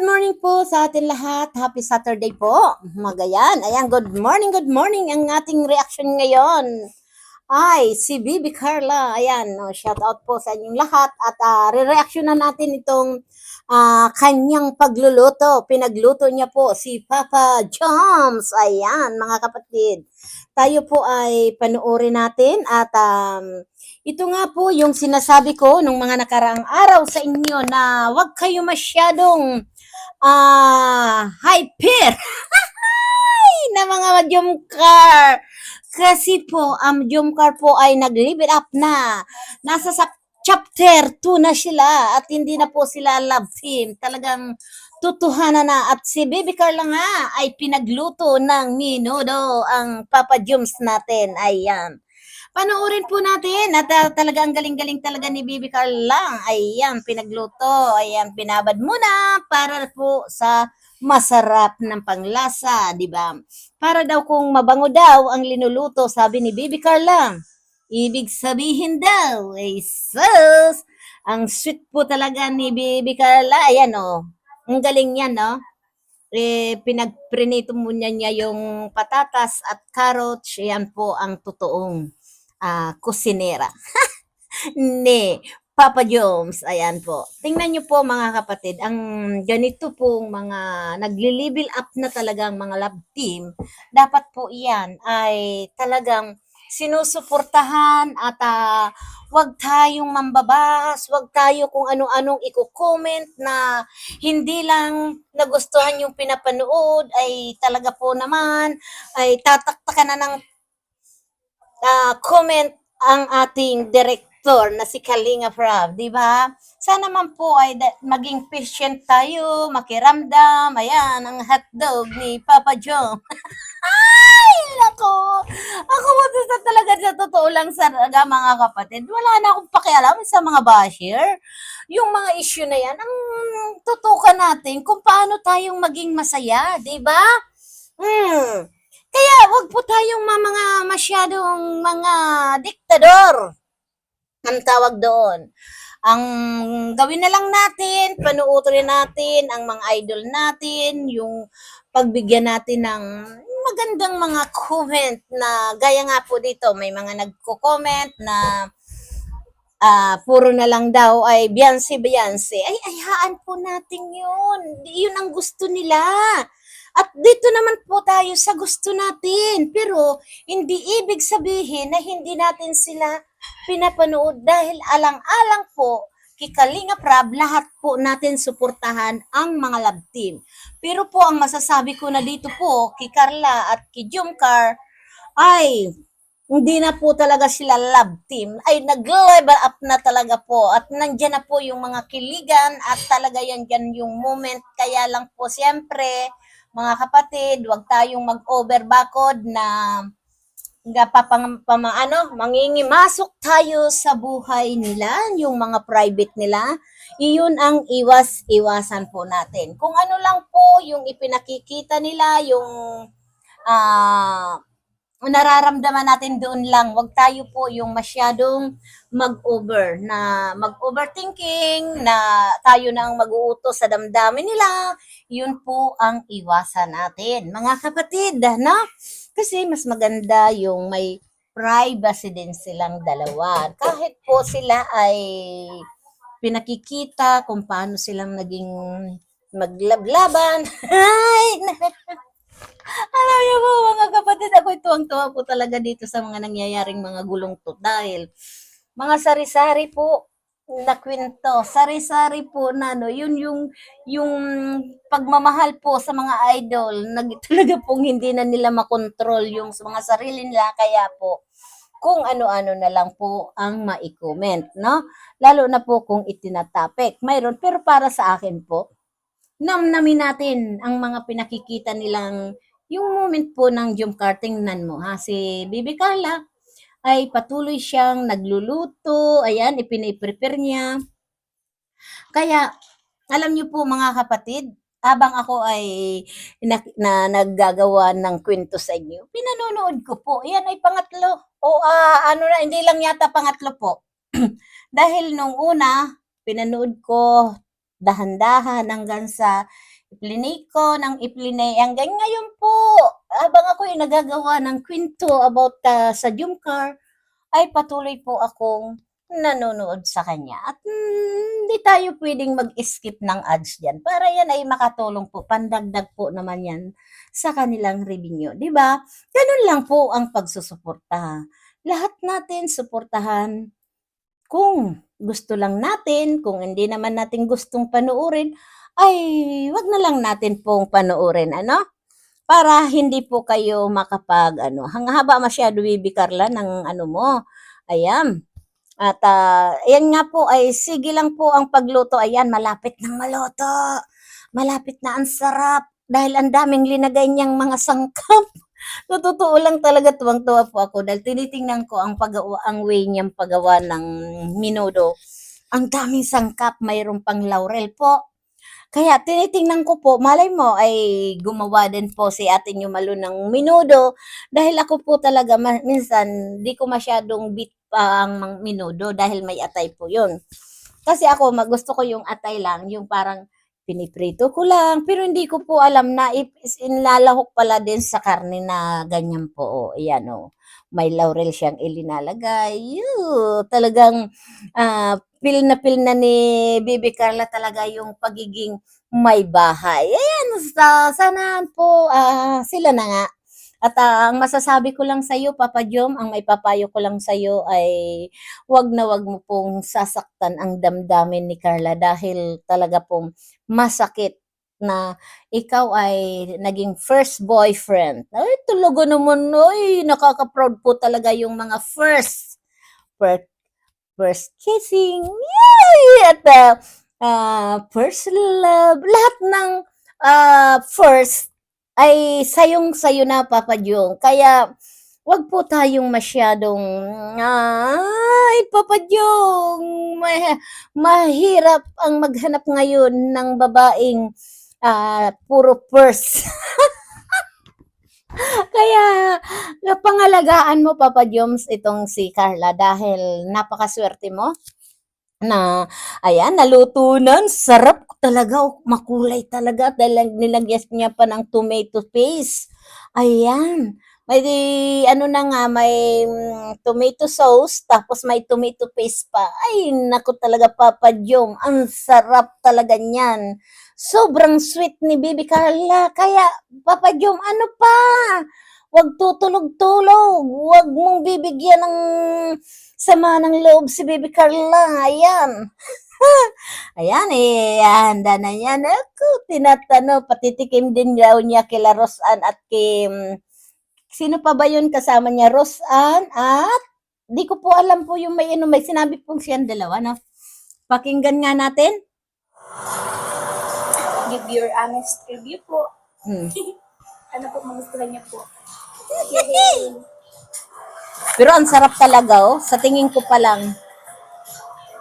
good morning po sa atin lahat. Happy Saturday po. Magayan. Ayan, good morning, good morning. Ang ating reaction ngayon ay si Bibi Carla. Ayan, no, shout out po sa inyong lahat. At uh, re-reaction na natin itong ah, kanyang pagluluto. Pinagluto niya po si Papa Joms. Ayan, mga kapatid. Tayo po ay panuorin natin at um, ito nga po yung sinasabi ko nung mga nakaraang araw sa inyo na huwag kayo masyadong ah hyper na mga jumcar. Kasi po, ang jumcar po ay nag-live it up na. Nasa sa chapter 2 na sila at hindi na po sila love team. Talagang tutuhanan na. At si Baby Carla nga ay pinagluto ng minudo ang Papa Jums natin. Ayan. Panoorin po natin at uh, talaga ang galing-galing talaga ni Bibi Carla. Ayan, pinagluto. Ayan, pinabad muna para po sa masarap ng panglasa, di ba? Para daw kung mabango daw ang linuluto, sabi ni Bibi Carla. Ibig sabihin daw, ay sus! Ang sweet po talaga ni Bibi Carla. Ayan, oh. Ang galing yan, no? eh, pinagprinito muna niya yung patatas at carrots. Yan po ang totoong ah, kusinera. ni Papa Jones. Ayan po. Tingnan niyo po mga kapatid, ang ganito pong mga nagli-level up na talagang mga love team, dapat po iyan ay talagang sinusuportahan at ah, wag tayong mambabas, wag tayo kung ano-anong i-comment na hindi lang nagustuhan yung pinapanood ay talaga po naman ay tataktakan na ng ah, comment ang ating director na si Kalinga Prab, di ba? Sana man po ay maging patient tayo, makiramdam, ayan, ang hotdog ni Papa John. ay, nako! Ako sa talaga sa totoo lang sa mga kapatid, wala na akong pakialam sa mga basher. Yung mga issue na yan, ang tutukan natin kung paano tayong maging masaya, di ba? Hmm. Kaya wag po tayong mga masyadong mga diktador. Ang tawag doon. Ang gawin na lang natin, panuorin natin ang mga idol natin, yung pagbigyan natin ng magandang mga comment na gaya nga po dito, may mga nagko-comment na ah puro na lang daw ay Beyonce, Beyonce. Ay, ayhaan po natin yun. Yun ang gusto nila. At dito naman po tayo sa gusto natin. Pero hindi ibig sabihin na hindi natin sila pinapanood dahil alang-alang po kay Kalinga Prab, lahat po natin suportahan ang mga love team. Pero po ang masasabi ko na dito po kay Carla at kay Jumcar ay hindi na po talaga sila love team, ay nag-level up na talaga po at nandyan na po yung mga kiligan at talaga yan dyan yung moment. Kaya lang po siyempre, mga kapatid, huwag tayong mag-over bakod na nga papang pama, ano, mangingimasok tayo sa buhay nila, yung mga private nila. Iyon ang iwas-iwasan po natin. Kung ano lang po yung ipinakikita nila, yung ah nararamdaman natin doon lang. Huwag tayo po yung masyadong mag-over na mag-overthinking na tayo nang mag-uutos sa damdamin nila. Yun po ang iwasan natin. Mga kapatid, no? Kasi mas maganda yung may privacy din silang dalawa. Kahit po sila ay pinakikita kung paano silang naging maglablaban. Ay! Alam niyo po mga kapatid, ako tuwang-tuwa po talaga dito sa mga nangyayaring mga gulong to dahil mga sari-sari po na kwento, sari-sari po na no, yun yung yung pagmamahal po sa mga idol, nag talaga pong hindi na nila makontrol yung sa mga sarili nila kaya po kung ano-ano na lang po ang mai-comment, no? Lalo na po kung itinatapik. Mayroon, pero para sa akin po, namnamin natin ang mga pinakikita nilang yung moment po ng Jump Karting nan mo ha? Si Bibi Carla ay patuloy siyang nagluluto. Ayan ipiniprepare niya. Kaya alam niyo po mga kapatid habang ako ay na, na naggagawa ng kwento sa inyo pinanonood ko po. Yan ay pangatlo. O ah, ano na hindi lang yata pangatlo po. Dahil nung una pinanood ko dahan-dahan hanggang sa iplinay ko ng iplinay. Hanggang ngayon po habang ako ay nagagawa ng kwento about ah, sa Jumcar ay patuloy po akong nanonood sa kanya. At mm, hindi tayo pwedeng mag-skip ng ads diyan. Para yan ay makatulong po pandagdag po naman yan sa kanilang revenue ba? Ganun lang po ang pagsusuporta. Lahat natin suportahan kung gusto lang natin, kung hindi naman natin gustong panoorin, ay wag na lang natin pong panoorin, ano? Para hindi po kayo makapag, ano, hangahaba masyado, Bibi Carla, ng ano mo. Ayan. At ah, ayan nga po, ay sige lang po ang pagluto. Ayan, malapit ng maluto. Malapit na ang sarap. Dahil ang daming linagay niyang mga sangkap. Totoo lang talaga tuwang-tuwa po ako dahil tinitingnan ko ang paggawa, ang way niyang paggawa ng minudo. Ang daming sangkap, mayroon pang laurel po. Kaya tinitingnan ko po, malay mo ay gumawa din po si Ate Malo ng minudo dahil ako po talaga minsan di ko masyadong bit pa ang minudo dahil may atay po yun. Kasi ako, mag- gusto ko yung atay lang, yung parang piniprito ko lang, pero hindi ko po alam na inlalahok pala din sa karne na ganyan po. O, ayan o. May laurel siyang ilinalagay. Yoo, talagang ah, feel na feel na ni Bibi Carla talaga yung pagiging may bahay. Ayan, sa, sana po ah, sila na nga. At ah, ang masasabi ko lang sa iyo, Papa Jom, ang may papayo ko lang sa iyo ay wag na wag mo pong sasaktan ang damdamin ni Carla dahil talaga pong masakit na ikaw ay naging first boyfriend. Ay, talaga naman, ay, nakaka-proud po talaga yung mga first, first, first kissing, yay! At ah, ah, first love, lahat ng ah, first ay sayong-sayo na, Papa. Kaya, wag po tayong masyadong, ay, Papa Jong, ma- mahirap ang maghanap ngayon ng babaeng ah, puro purse. Kaya, pangalagaan mo, Papa Joms, itong si Carla dahil napakaswerte mo na, ayan, nalutunan. Sarap talaga, oh, makulay talaga dahil nilagyan niya pa ng tomato paste. Ayan. May, ano na nga, may mm, tomato sauce, tapos may tomato paste pa. Ay, naku talaga, Papa Jom. Ang sarap talaga niyan. Sobrang sweet ni Bibi Carla. Kaya, Papa Jom, ano pa? Huwag tutulog-tulog. Huwag mong bibigyan ng sama ng loob si Bibi Carla. Ayan. Ayan eh, handa na yan. Ako, tinatano, patitikim din daw niya kila Rosan at Kim. Sino pa ba yun kasama niya? Rosan at di ko po alam po yung may ano, may sinabi pong siyang dalawa, no? Pakinggan nga natin. give your honest review po. Hmm. Ano po magustuhan niyo po? Pero ang sarap talaga, oh. Sa tingin ko pa lang.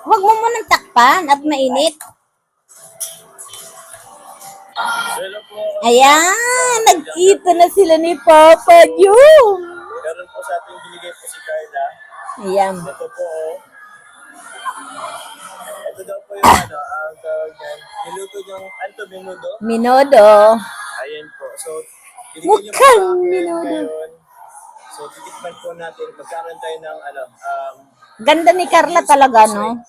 Huwag mo munang takpan at mainit. Ayan, nagkita na sila ni Papa Jum. Meron po sa ating binigay po si Carla. Ayan. Ito po, oh. Ito daw po yung ano, ang tawag niyan. Niluto yung anto menudo. Minodo. Ayan po. So, Mukhang ngayon. So, titikman po natin. Magkaroon tayo ng ano, um, Ganda ni Carla talaga, no?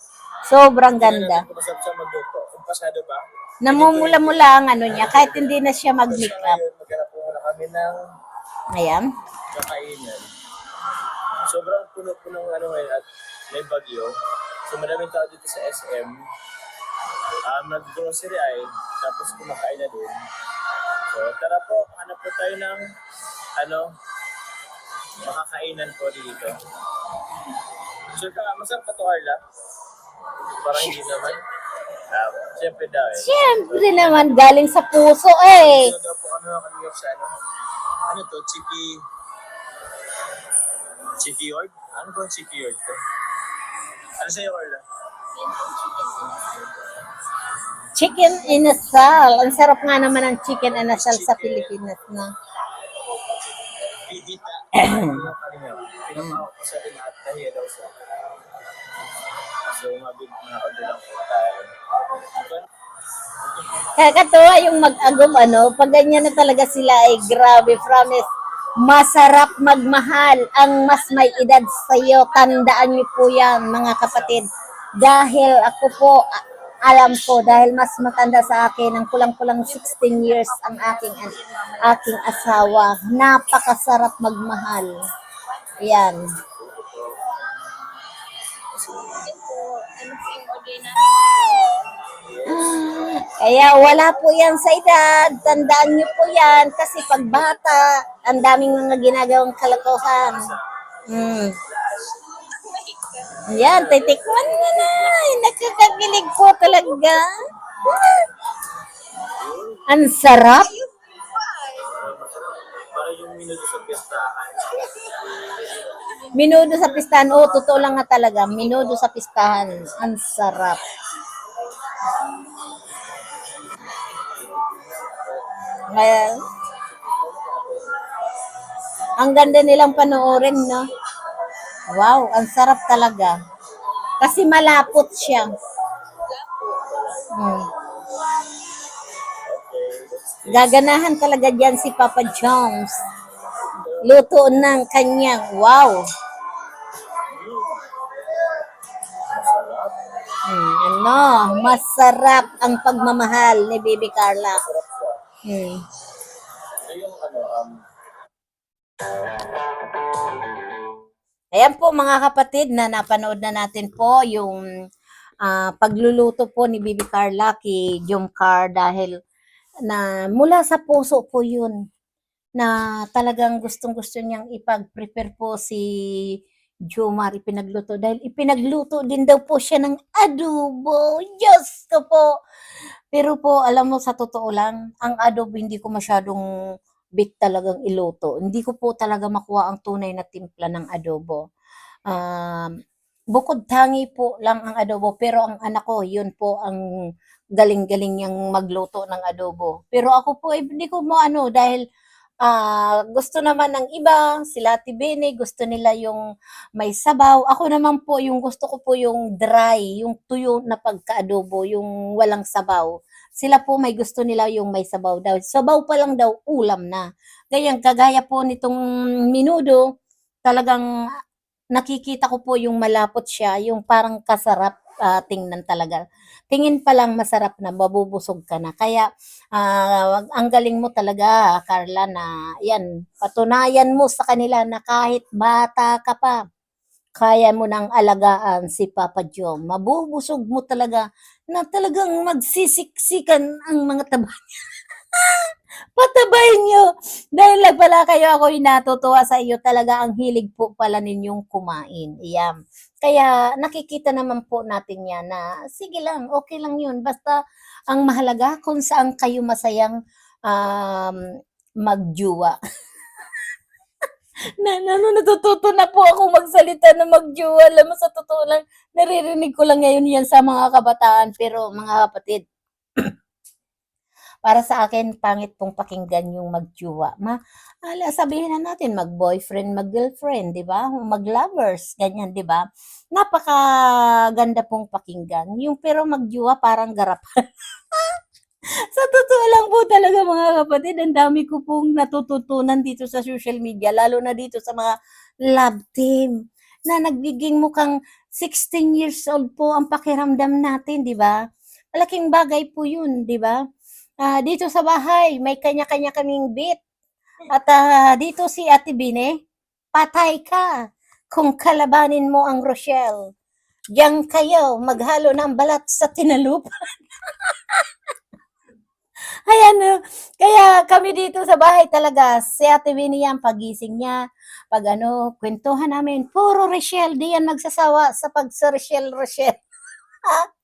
Sobrang ganda. natin kung masarap siya magluto. Kung pasado ba? Namumula-mula ang ano niya, kahit hindi na siya So, mag-make up. ngayon, maghanap po muna kami ng Ayan. kakainan. Sobrang puno po ng ano ngayon at may bagyo. So maraming tao dito sa SM. Um, nag-grocery ay, tapos kumakain na din. So tara po, hanap po tayo ng ano, makakainan po dito. Sure ka, masarap pa to Arla? Parang hindi naman. Um, Siyempre daw eh. Siyempre naman, galing sa puso eh. Ano daw po ano kanina sa ano? Ano to? Chiki... Chiki yard? Ano ba ang chiki yard to? Ano sa'yo, Carla? Chicken inasal. Ang sarap nga naman ng chicken inasal sa Pilipinas na. Kakatuwa yung mag-agom, ano, pag ganyan na talaga sila ay grabe, promise. Masarap magmahal ang mas may edad sa iyo. Tandaan niyo po yan, mga kapatid. Dahil ako po, alam ko, dahil mas matanda sa akin, ang kulang-kulang 16 years ang aking, aking asawa. Napakasarap magmahal. Yan. Ah, Kaya wala po yan sa edad. Tandaan niyo po yan. Kasi pag bata, ang daming mga ginagawang kalokohan. Mm. Yan, titikman na. Ay, Nakakagilig po talaga. Ang sarap. Minudo sa pistahan. Oo, totoo lang nga talaga. Minudo sa pistahan. Ang sarap. Ngayon, ang ganda nilang panoorin, no? Wow, ang sarap talaga. Kasi malapot siya. Hmm. Gaganahan talaga dyan si Papa Jones. Luto ng kanyang, wow. Hmm, ano, masarap ang pagmamahal ni Bibi Carla. Hmm. So yung ano, um, Ayan po mga kapatid na napanood na natin po yung ah, pagluluto po ni Bibi Carla kay Jomcar dahil na mula sa puso po yun na talagang gustong gusto niyang ipag-prepare po si Jomar ipinagluto dahil ipinagluto din daw po siya ng adobo. Diyos ko po! Pero po, alam mo, sa totoo lang, ang adobo hindi ko masyadong bit talagang iluto. Hindi ko po talaga makuha ang tunay na timpla ng adobo. Um, bukod tangi po lang ang adobo, pero ang anak ko, yun po ang galing-galing niyang magluto ng adobo. Pero ako po, eh, hindi ko mo ano, dahil ah, gusto naman ng iba, sila Tibene, gusto nila yung may sabaw. Ako naman po, yung gusto ko po yung dry, yung tuyo na pagka-adobo, yung walang sabaw. Sila po may gusto nila yung may sabaw daw. Sabaw pa lang daw, ulam na. Ganyan, kagaya po nitong minudo, talagang nakikita ko po yung malapot siya, yung parang kasarap ah, tingnan talaga. Tingin pa lang masarap na, mabubusog ka na. Kaya, ah, ang galing mo talaga, Carla, na yan, patunayan mo sa kanila na kahit bata ka pa, kaya mo nang alagaan si Papa Jom. Mabubusog mo talaga na talagang magsisiksikan ang mga taba niya. Patabayin nyo. Dahil pala kayo ako'y natutuwa sa iyo. Talaga ang hilig po pala ninyong kumain. Iyan. Kaya nakikita naman po natin yan na sige lang, okay lang yun. Basta ang mahalaga kung saan kayo masayang um, magjuwa. na, na, na, natututo na po ako magsalita na magjuwa. Alam mo, sa totoo lang, naririnig ko lang ngayon yan sa mga kabataan. Pero mga kapatid, para sa akin, pangit pong pakinggan yung magjuwa. Ma, ala, sabihin na natin, mag-boyfriend, mag-girlfriend, di ba? Mag-lovers, ganyan, di ba? Napakaganda pong pakinggan. Yung pero magjuwa, parang garapan. sa totoo lang po talaga mga kapatid, ang dami ko pong natututunan dito sa social media, lalo na dito sa mga love team na nagiging mukhang 16 years old po ang pakiramdam natin, di ba? Malaking bagay po yun, di ba? Ah, dito sa bahay, may kanya-kanya kaming bit. At ah, dito si Ate Bine, patay ka kung kalabanin mo ang Rochelle. Diyan kayo, maghalo ng balat sa tinalupan. Ayan, kaya kami dito sa bahay talaga, si Ate Winnie yan, pagising niya, pag ano, kwentuhan namin, puro Rochelle, di yan magsasawa sa pag sa Rochelle, Rochelle.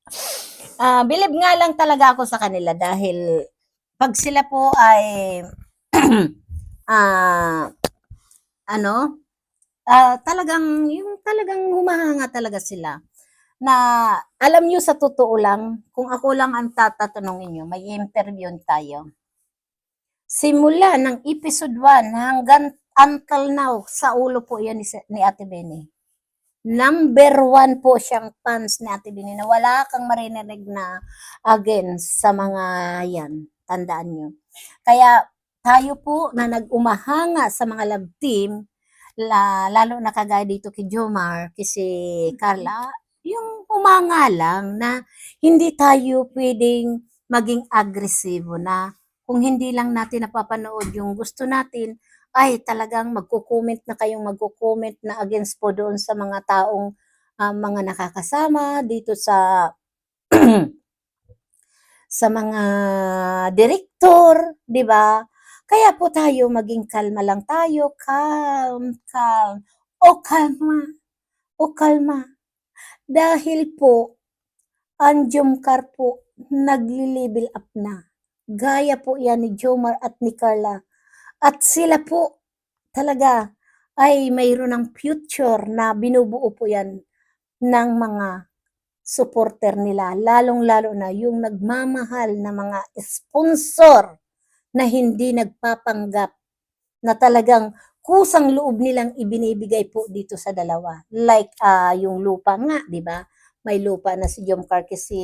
Ah, bilib nga lang talaga ako sa kanila dahil pag sila po ay ah ano ah, talagang yung talagang humahanga talaga sila na alam nyo sa totoo lang kung ako lang ang tatatanungin nyo may interview tayo simula ng episode 1 hanggang until now sa ulo po yan ni, ni Ate Benny number one po siyang fans ni Ate Bini na wala kang marinig na against sa mga yan. Tandaan nyo. Kaya tayo po na nag-umahanga sa mga love team, la, lalo na kagaya dito kay Jomar, kasi Carla, yung umanga lang na hindi tayo pwedeng maging agresibo na kung hindi lang natin napapanood yung gusto natin, ay talagang magko-comment na kayong magko-comment na against po doon sa mga taong ah, mga nakakasama dito sa sa mga direktor, 'di ba? Kaya po tayo maging kalma lang tayo, calm, calm. O kalma, o kalma. Dahil po, ang Jomcar po, nagli-level up na. Gaya po yan ni Jomar at ni Carla. At sila po, talaga, ay mayroon ng future na binubuo po yan ng mga supporter nila. Lalong-lalo na yung nagmamahal na mga sponsor na hindi nagpapanggap na talagang kusang loob nilang ibinibigay po dito sa dalawa. Like ah yung lupa nga, 'di ba? May lupa na si Jom Carque si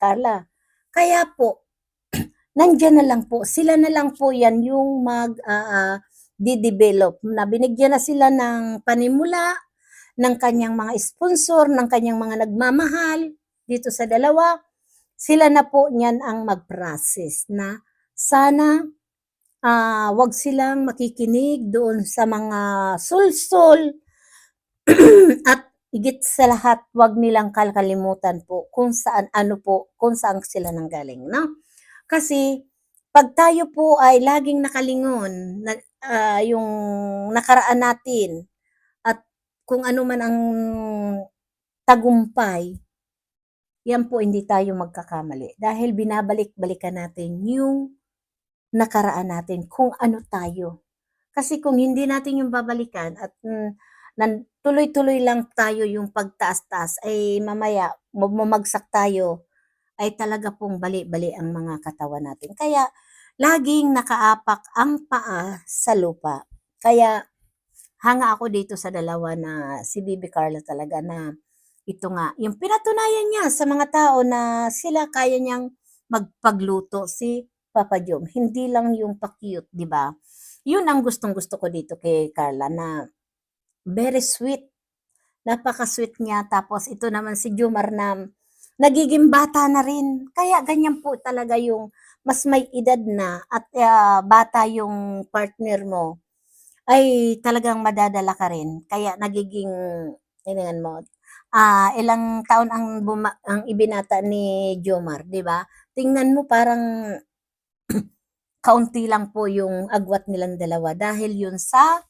Carla. Kaya po nandiyan na lang po, sila na lang po 'yan yung mag ah, ah, di-develop na binigyan na sila ng panimula ng kanyang mga sponsor, ng kanyang mga nagmamahal dito sa dalawa. Sila na po niyan ang mag-process na sana ah wag silang makikinig doon sa mga sulsol at higit sa lahat wag nilang kalkalimutan po kung saan ano po kung saan sila nanggaling no? Kasi pag tayo po ay laging nakalingon na, ah, yung nakaraan natin at kung ano man ang tagumpay yan po hindi tayo magkakamali. Dahil binabalik-balikan natin yung nakaraan natin kung ano tayo. Kasi kung hindi natin yung babalikan at mm, tuloy-tuloy lang tayo yung pagtaas-taas ay mamaya mamagsak tayo ay talaga pong bali-bali ang mga katawan natin. Kaya laging nakaapak ang paa sa lupa. Kaya hanga ako dito sa dalawa na si Bibi Carla talaga na ito nga, yung pinatunayan niya sa mga tao na sila kaya niyang magpagluto si Papa Jom. Hindi lang yung pa-cute, di ba? Yun ang gustong-gusto ko dito kay Carla na very sweet. Napaka-sweet niya. Tapos ito naman si Jomar na nagiging bata na rin. Kaya ganyan po talaga yung mas may edad na at ah, bata yung partner mo ay talagang madadala ka rin. Kaya nagiging, iningan mo, ah ilang taon ang, buma- ang ibinata ni Jomar, di ba? Tingnan mo parang kaunti lang po yung agwat nilang dalawa dahil yun sa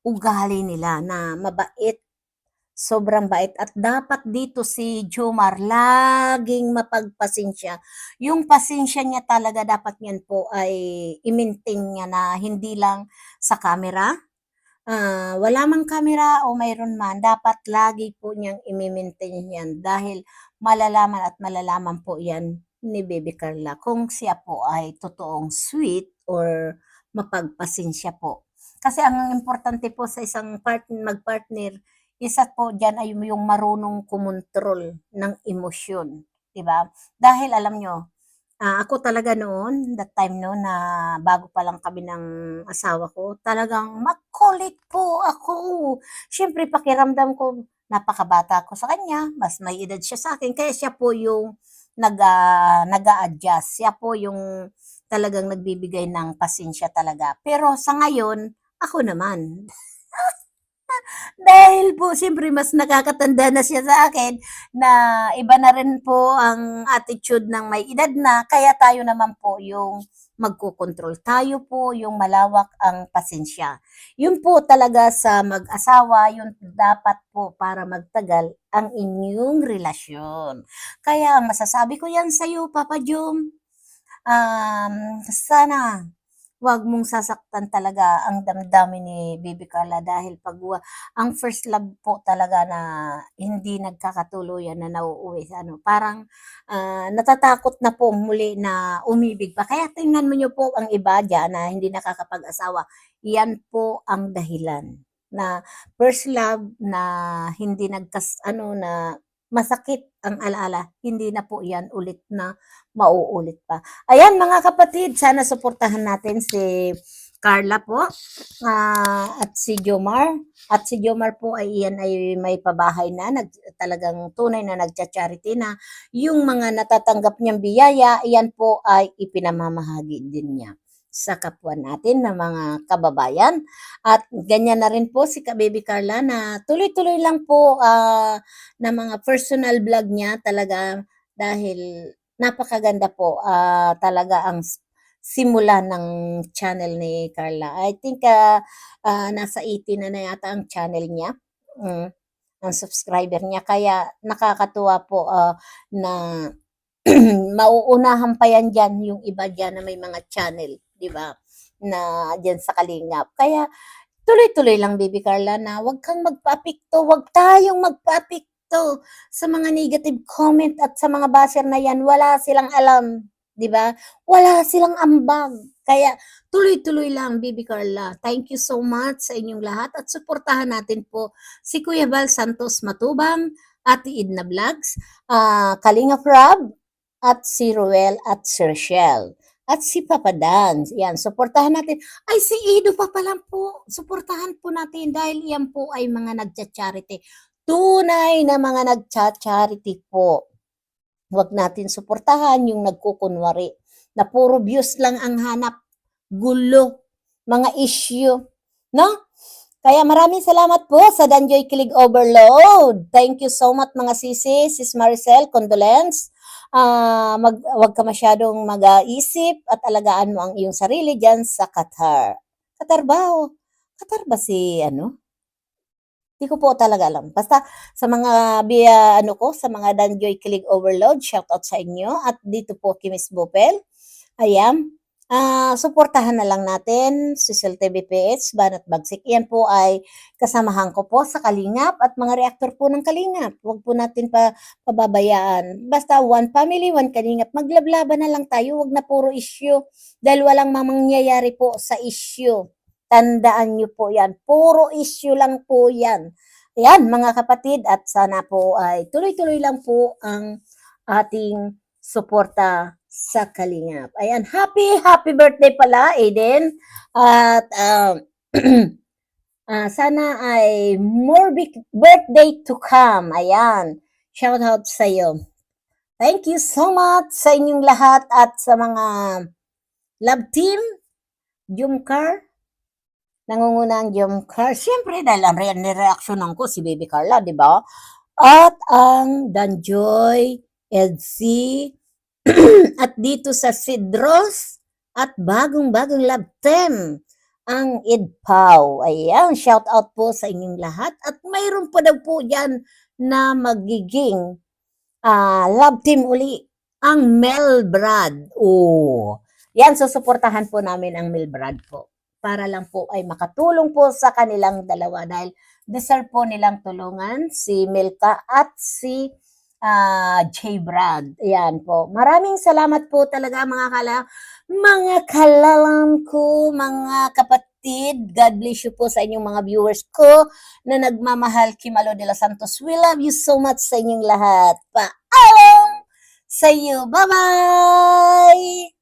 ugali nila na mabait, sobrang bait. At dapat dito si Jomar laging mapagpasensya. Yung pasensya niya talaga dapat niyan po ay i-maintain niya na hindi lang sa camera, ah, wala mang camera o mayroon man, dapat lagi po niyang i-maintain yan dahil malalaman at malalaman po yan ni Baby Carla kung siya po ay totoong sweet or mapagpasensya po. Kasi ang importante po sa isang part, mag-partner, isa po dyan ay yung marunong kumontrol ng emosyon. 'di ba? Dahil alam nyo, ah, ako talaga noon, that time no, na bago pa lang kami ng asawa ko, talagang makulit po ako. Siyempre, pakiramdam ko, napakabata ko sa kanya, mas may edad siya sa akin, kaya siya po yung nag, ah, nag-a-adjust. Siya po yung talagang nagbibigay ng pasensya talaga. Pero sa ngayon, ako naman. Dahil po, siyempre, mas nakakatanda na siya sa akin na iba na rin po ang attitude ng may edad na, kaya tayo naman po yung magkukontrol. Tayo po yung malawak ang pasensya. Yun po talaga sa mag-asawa, yun dapat po para magtagal ang inyong relasyon. Kaya ang masasabi ko yan sa iyo, Papa Jom, um, sana wag mong sasaktan talaga ang damdamin ni Baby Carla dahil pag ang first love po talaga na hindi nagkakatuluyan na nauuwi sa ano, parang ah, natatakot na po muli na umibig pa. Kaya tingnan mo niyo po ang iba dyan na hindi nakakapag-asawa. Yan po ang dahilan. na first love na hindi nagkas ano na masakit ang alaala, hindi na po yan ulit na mauulit pa. Ayan mga kapatid, sana suportahan natin si Carla po ah, at si Jomar. At si Jomar po ay iyan ay may pabahay na, nag, talagang tunay na nagcha-charity na yung mga natatanggap niyang biyaya, iyan po ay ipinamamahagi din niya sa kapwa natin na mga kababayan. At ganyan na rin po si Kababy Carla na tuloy-tuloy lang po ah, na mga personal vlog niya talaga dahil napakaganda po ah, talaga ang simula ng channel ni Carla. I think ah, ah, nasa 80 na na yata ang channel niya. Mm, ang subscriber niya. Kaya nakakatuwa po ah, na mauunahan pa yan dyan, yung iba dyan na may mga channel, di ba? Na dyan sa Kalingap. Kaya tuloy-tuloy lang, Baby Carla, na huwag kang magpa-apekto, huwag tayong magpa-apekto sa mga negative comment at sa mga basher na yan. Wala silang alam, di ba? Wala silang ambag. Kaya tuloy-tuloy lang, Baby Carla. Thank you so much sa inyong lahat at suportahan natin po si Kuya Val Santos Matubang, Ate Idna Vlogs, ah Kalinga Prab, at si Ruel at si Rochelle. At si Papa Dan. Yan, suportahan natin. Ay, si Ido pa pala po. Suportahan po natin dahil yan po ay mga nagcha-charity. Tunay na mga nagcha-charity po. Huwag natin suportahan yung nagkukunwari na puro views lang ang hanap. Gulo. Mga issue. No? Kaya maraming salamat po sa Danjoy Kilig Overload. Thank you so much mga sisi, sis Maricel, condolence. Ah, mag wag ka masyadong mag-isip at alagaan mo ang iyong sarili diyan sa Qatar. Qatar ba? o? Qatar ba si ano? Di ko po talaga alam. Basta sa mga biya ano ko, sa mga Danjoy Kilig Overload, shout out sa inyo at dito po kay Miss Bopel. Ayan. Ah, suportahan na lang natin si Cel TVPH, Banat Bagsik. Yan po ay kasamahan ko po sa Kalingap at mga reaktor po ng Kalingap. Huwag po natin pa pababayaan. Basta one family, one Kalingap. Maglablaban na lang tayo, huwag na puro issue. Dahil walang mamangyayari po sa issue. Tandaan nyo po yan. Puro issue lang po yan. Ayan, mga kapatid, at sana po ay tuloy-tuloy lang po ang ating suporta sa Kalingap. Ayan, happy, happy birthday pala, Aiden. At um, ah, sana ay more big birthday to come. Ayan, shout out sa iyo. Thank you so much sa inyong lahat at sa mga love team, Jumcar, nangunguna ang Jumcar. Siyempre, dahil ang re- nireaksyonan ko si Baby Carla, di ba? At ang Danjoy, Edsy, at dito sa Sidros at bagong-bagong love team ang IDPAW. Ayan, shout out po sa inyong lahat. At mayroon pa daw po dyan na magiging ah, love team uli, ang Melbrad. Oh, yan, susuportahan po namin ang Melbrad po. Para lang po ay makatulong po sa kanilang dalawa dahil deserve po nilang tulungan si Milka at si ah J. Brad. Ayan po. Maraming salamat po talaga mga kala, mga kalalam ko, mga kapatid. God bless you po sa inyong mga viewers ko na nagmamahal Kimalo de los Santos. We love you so much sa inyong lahat. Paalam sa iyo. Bye-bye!